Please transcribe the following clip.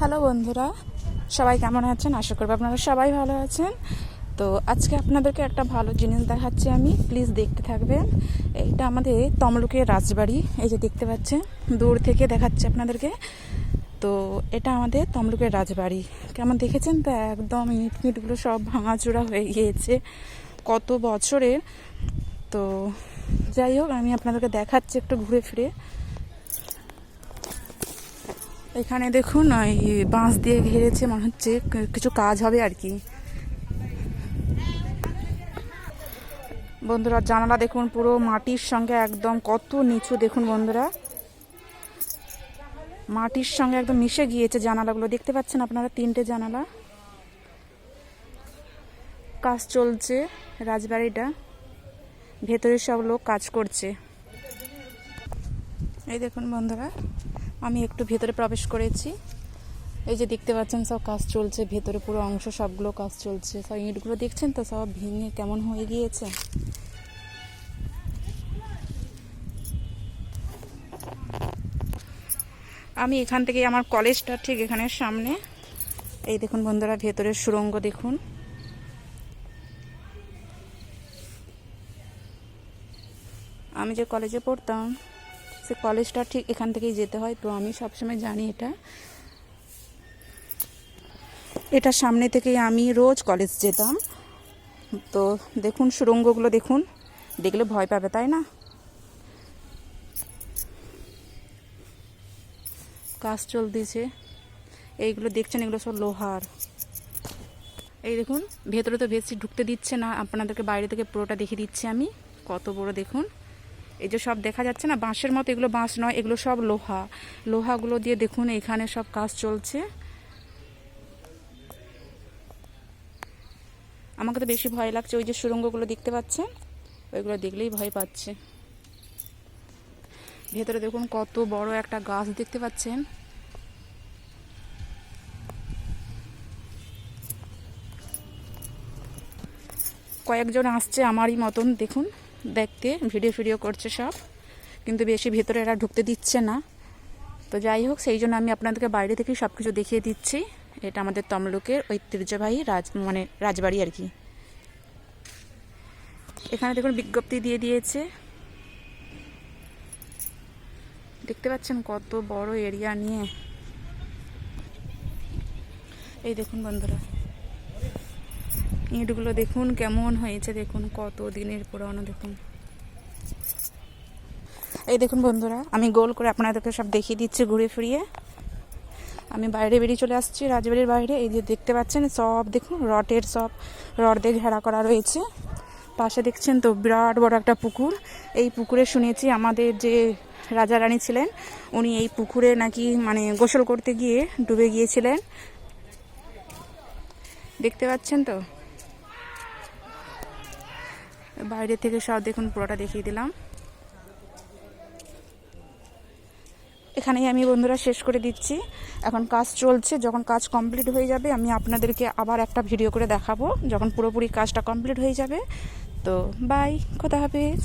Hello বন্ধুরা, সবাই কেমন আছেন? আশা করব আপনারা সবাই ভালো আছেন। তো আজকে আপনাদেরকে একটা ভালো জিনিস দেখাচ্ছি আমি। প্লিজ দেখতে থাকবেন। এইটা আমাদের তমলুকের রাজবাড়ি। এই যে দেখতে পাচ্ছেন, দূর থেকে দেখাচ্ছে আপনাদেরকে। তো এটা আমাদের তমলুকের রাজবাড়ি। কেমন দেখেছেন? তো একদম ইট মিটগুলো সব ভাঙাচোরা হয়ে গিয়েছে। কত বছরের। তো যাই হোক, আমি আপনাদেরকে দেখাচ্ছি একটু ঘুরে ফিরে। এখানে দেখুন ওই বাঁশ দিয়ে ঘিরেছে, মনে হচ্ছে কিছু কাজ হবে আর কি। বন্ধুরা, জানালা দেখুন, পুরো মাটির সঙ্গে একদম কত নিচু, দেখুন বন্ধুরা। মাটির সঙ্গে একদম মিশে গিয়েছে জানালাগুলো। দেখতে পাচ্ছেন আপনারা তিনটে জানালা? কাজ চলছে রাজবাড়িটা। ভেতরে সব লোক কাজ করছে। এই দেখুন বন্ধুরা আমি একটু ভেতরে প্রবেশ করেছি। এই যে দেখতে পাচ্ছেন, সব কাজ চলছে, ভেতরে পুরো অংশ, সবগুলো কাজ চলছে। সব ইঁটগুলো দেখছেন তো? সব ভেঙে কেমন হয়ে গিয়েছে? আমি এখান থেকে, আমার কলেজটা ঠিক এখানে সামনে। এই দেখুন বন্ধুরা ভেতরের সুরঙ্গ দেখুন। আমি যে কলেজে পড়তাম সে কলেজটা ঠিক এখান থেকেই যেতে হয়, তো আমি সবসময় জানি এটা। এটা সামনে থেকেই আমি রোজ কলেজ যেতাম। তো দেখুন সুরঙ্গগুলো দেখুন, দেখলে ভয় পাবে, তাই না? কাজ চলতেছে। এইগুলো দেখছেন, এগুলো সব লোহার। এই দেখুন, ভেতরে তো বেশি ঢুকতে দিচ্ছে না, আপনাদেরকে বাইরে থেকে পুরোটা দেখিয়ে দিচ্ছি আমি। কত বড় দেখুন। এই যে সব দেখা যাচ্ছে না, বাঁশের মতো, এগুলো বাঁশ নয়, এগুলো সব লোহা। লোহাগুলো দিয়ে দেখুন, এখানে সব কাজ চলছে। আমাকে তো বেশি ভয় লাগছে, ওই যে সুরঙ্গগুলো দেখতে পাচ্ছেন? ওইগুলো দেখলেই ভয় পাচ্ছে। ভেতরে দেখুন, কত বড় একটা গাছ দেখতে পাচ্ছেন। কয়েকজন আসছে আমারই মতন, দেখুন। দেখতে, ভিডিও ফিডিও করছে সব। কিন্তু বেশি ভেতরে এরা ঢুকতে দিচ্ছে না। তো যাই হোক, সেই জন্য আমি আপনাদেরকে বাইরে থেকে সব কিছু দেখিয়ে দিচ্ছি। এটা আমাদের তমলুকের ঐতিহ্যবাহী রাজ মানে রাজবাড়ি আর কি। এখানে দেখুন বিজ্ঞপ্তি দিয়ে দিয়েছে। দেখতে পাচ্ছেন কত বড় এরিয়া নিয়ে। এই দেখুন বন্ধুরা। ইঁটগুলো দেখুন, কেমন হয়েছে দেখুন, কত দিনের পুরানো দেখুন। এই দেখুন বন্ধুরা, আমি গোল করে আপনাদেরকে সব দেখিয়ে দিচ্ছি ঘুরে ফিরিয়ে। আমি বাইরে বেরিয়ে চলে আসছি, রাজবাড়ির বাইরে। এই যে দেখতে পাচ্ছেন, সব দেখুন, রটের সব, রড দিয়ে ঘেরা করা রয়েছে। পাশে দেখছেন তো, বিরাট বড় একটা পুকুর। এই পুকুরে শুনেছি আমাদের যে রাজা রানী ছিলেন, উনি এই পুকুরে নাকি মানে গোসল করতে গিয়ে ডুবে গিয়েছিলেন। দেখতে পাচ্ছেন তো? বাইরে থেকে সব দেখুন, পুরোটা দেখিয়ে দিলাম। এখানেই আমি বন্ধুরা শেষ করে দিচ্ছি। এখন কাজ চলছে, যখন কাজ কমপ্লিট হয়ে যাবে, আমি আপনাদেরকে আবার একটা ভিডিও করে দেখাবো, যখন পুরোপুরি কাজটা কমপ্লিট হয়ে যাবে। তো, বাই, খোদা হাফিজ।